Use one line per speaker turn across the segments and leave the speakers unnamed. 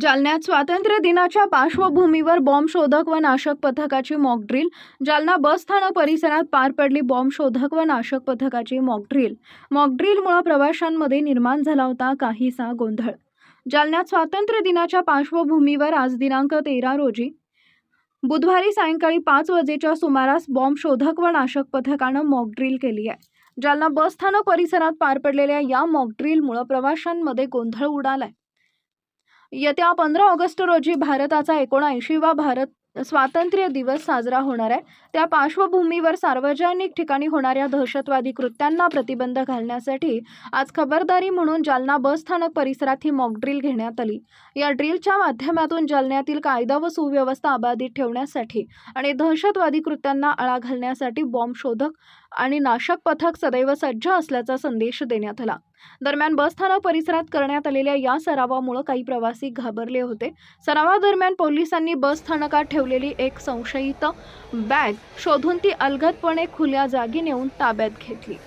जालन्यात स्वातंत्र्य दिनाच्या पार्श्वभूमीवर बॉम्ब शोधक व नाशक पथकाची मॉकड्रिल जालना बस स्थानक परिसरात पार पडली बॉम्ब शोधक व नाशक पथकाची मॉकड्रिल मॉकड्रिलमुळं प्रवाशांमध्ये निर्माण झाला होता काहीसा गोंधळ. जालन्यात स्वातंत्र्य दिनाच्या पार्श्वभूमीवर आज दिनांक तेरा रोजी बुधवारी सायंकाळी पाच वाजेच्या सुमारास बॉम्ब शोधक व नाशक पथकानं मॉकड्रिल केली आहे. जालना बस स्थानक परिसरात पार पडलेल्या या मॉकड्रिलमुळं प्रवाशांमध्ये गोंधळ उडालाय. येत्या पंधरा ऑगस्ट रोजी भारताचा एकोणऐंशीवा भारत स्वातंत्र्य दिवस साजरा होणार आहे. त्या पार्श्वभूमीवर सार्वजनिक ठिकाणी होणाऱ्या दहशतवादी कृत्यांना प्रतिबंध घालण्यासाठी आज खबरदारी म्हणून जालना बस स्थानक परिसरात ही मॉक ड्रिल घेण्यात आली. या ड्रिलच्या माध्यमातून जालन्यातील कायदा व सुव्यवस्था अबाधित ठेवण्यासाठी आणि दहशतवादी कृत्यांना आळा घालण्यासाठी बॉम्ब शोधक आणि नाशक पथक सदैव सज्ज असल्याचा संदेश देण्यात आला. दरम्यान बस स्थानक परिसरात करण्यात आलेल्या या सरावामुळे काही प्रवासी घाबरले होते. सरावादरम्यान पोलिसांनी बस स्थानकात ठेवलेली एक संशयित बॅग शोधून ती अलगदपणे खुल्या जागी नेऊन ताब्यात घेतली.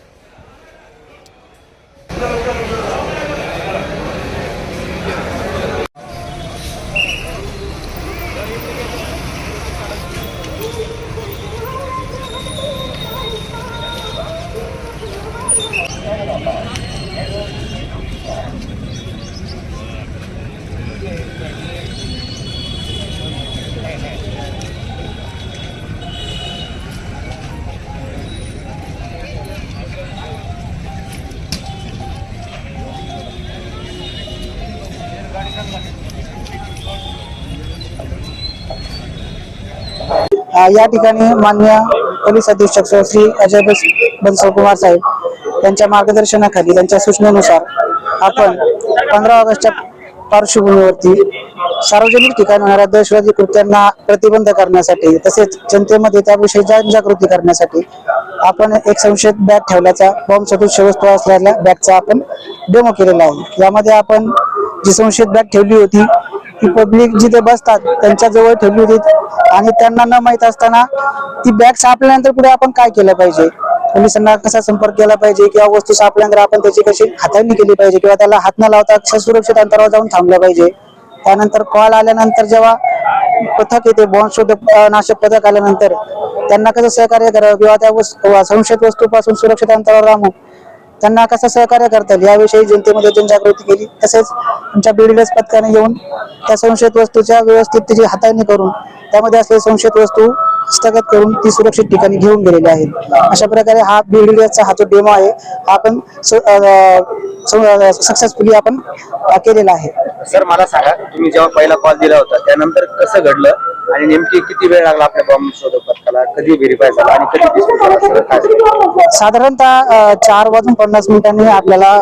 या ठिकाणी मान्य पोलीस अधीक्षक श्री अजय बस बन्सल कुमार साहेब यांच्या मार्गदर्शनाखाली त्यांच्या सूचनेनुसार आपण पंधरा ऑगस्टच्या पार्श्वभूमीवरती सार्वजनिक ठिकाणी होणाऱ्या दहशतवादी कृत्यांना प्रतिबंध करण्यासाठी तसेच जनतेमध्ये त्याविषयी जनजागृती करण्यासाठी आपण एक संशयित बॅग ठेवल्याचा बॉम्ब सदृश्य वस्तू असलेल्या बॅगचा आपण डेमो केलेला आहे. यामध्ये आपण जी संशयित बॅग ठेवली होती पब्लिक जिथे बसतात त्यांच्या जवळ ठेवली होती. आणि त्यांना न माहीत असताना ती बॅग सापल्यानंतर पुढे आपण काय केलं पाहिजे? पोलिसांना कसा संपर्क केला पाहिजे? किंवा वस्तू सापल्यानंतर आपण त्याची कशी हाताळणी केली पाहिजे? किंवा त्याला हात न लावता अक्षर सुरक्षित अंतरावर जाऊन थांबलं पाहिजे? त्यानंतर कॉल आल्यानंतर जेव्हा पथक येते बॉम्ब शोधक नाशक पथक आल्यानंतर त्यांना कसं सहकार्य करावं? किंवा त्या वस्तू संशयित वस्तूपासून सुरक्षित अंतरावर राहून त्यांना कसं सहकार्य करता येईल याविषयी जनतेमध्ये जनजागृती केली तसेच आमच्या बीडीएस पथकाने येऊन त्या संशयित वस्तूच्या व्यवस्थित त्याची हाताळणी करून त्यामध्ये असलेली संशयित वस्तू हस्तगत करून ती सुरक्षित ठिकाणी घेऊन गेलेली आहेत अशा प्रकारे हा बीडीएसचा हा जो डेमो आहे हा आपण सक्सेसफुली आपण केलेला आहे.
सर मला सांगा तुम्ही जेव्हा पहिला कॉल दिला होता त्यानंतर कसं घडलं? आणि नेमकी किती वेळ लागला आपल्या बॉम्ब शोधक पथकाला कधी व्हेरीफाय झाला आणि कधी dispatch झाला? सगळं काय झालं?
साधारणतः अ, चार वाजून पन्नास मिनिटांनी आपल्याला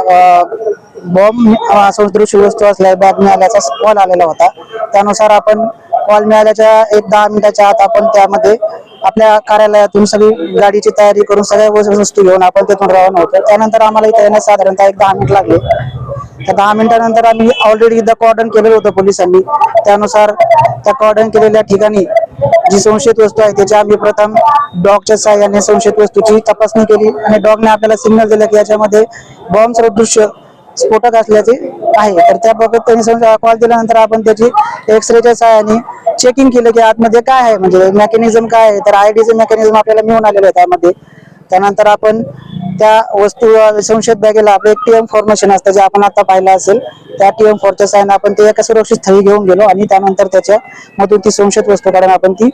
बॉम्ब सदृश वस्तू असल्या बॅग मिळाल्याचा कॉल आलेला होता. त्यानुसार आपण कॉल मिळाल्याच्या एक दहा मिनिटाच्या आत आपण त्यामध्ये आपल्या कार्यालयातून सगळी गाडीची तयारी करून सगळ्या वस्तू- घेऊन आपण तिथून रवाना होतो. त्यानंतर आम्हाला इथे येण्यास साधारणतः एक दहा मिनिट लागले. त्या दहा मिनिटानंतर आम्ही ऑलरेडी एकदा कॉर्डन केलेलं होतं पोलिसांनी. त्यानुसार त्या कॉर्डन केलेल्या ठिकाणी जी संशयित वस्तू आहे त्याची आम्ही प्रथम डॉगच्या सहाय्याने संशयित वस्तूची तपासणी केली आणि डॉगने आपल्याला सिग्नल दिलं की याच्यामध्ये बॉम्ब सदृश्य स्फोटक असल्याचे आहे. तर त्याबाबत त्यांनी कॉल दिल्यानंतर आपण त्याची एक्सरेच्या सहाय्याने चेकिंग केलं की आतमध्ये काय आहे? म्हणजे मेकॅनिझम काय आहे? तर आयडीचं मेकॅनिझम आपल्याला मिळून आलेलं आहे त्यामध्ये. त्यानंतर आपण त्या वस्तू संशयित बॅगेला आपलं एक टीएम फॉर्मेशन असतं जे आपण आता पाहिलं असेल. त्या टीएम फॉरच्या साहाय्याने आपण ते एका सुरक्षित स्थळी घेऊन गेलो आणि त्यानंतर त्याच्या मधून ती संशयित वस्तू काढून आपण ती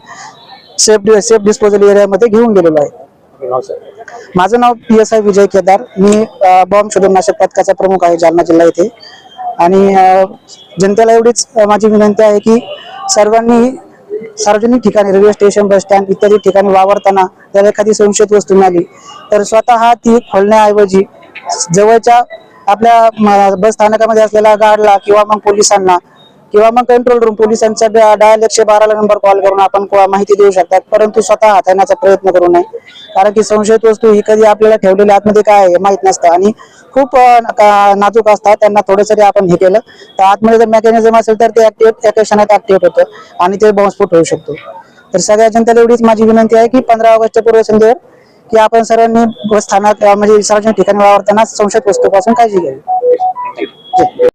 सेफ सेफ डिस्पोजल एरियामध्ये घेऊन गेलेलो आहे.
सर
माझं नाव P S I Vijay Kedar. Me bomb शोधन नाशक पथकाचा प्रमुख आहे जालना जिल्हा येथे आणि जनतेला एवढीच माझी विनंती आहे की सर्वांनी सार्वजनिक ठिकाणी रेल्वे स्टेशन बस स्टँड इत्यादी ठिकाणी वावरताना जर एखादी संशयित वस्तू मिळाली तर स्वतः ती खोलण्याऐवजी जवळच्या आपल्या म, बस स्थानकामध्ये असलेल्या गार्डला किंवा मग पोलिसांना किंवा मग कंट्रोल रूम पोलिसांच्या डायल एकशे बाराला नंबर कॉल करून आपण माहिती देऊ शकतात. परंतु स्वतः हाताळण्याचा प्रयत्न करू नये. कारण की संशयित वस्तू ही कधी आपल्याला ठेवलेल्या आतमध्ये काय आहे माहीत नसतं. आणि खूप नाजूक असतात. त्यांना थोडं आपण हे केलं. तर आतमध्ये जर मेकॅनिझम असेल तर ते ऍक्टिव्ह एका क्षणात ऍक्टिव्हेट होतं. आणि ते बॉम्बस्फोट होऊ शकतो. तर सगळ्या जनतेला एवढीच माझी विनंती आहे की पंधरा ऑगस्टच्या पूर्वसंध्येवर की आपण सर्वांनी बस स्थानक म्हणजे विसर्जन ठिकाणी वावरताना संशयित वस्तूपासून काळजी घ्यावी.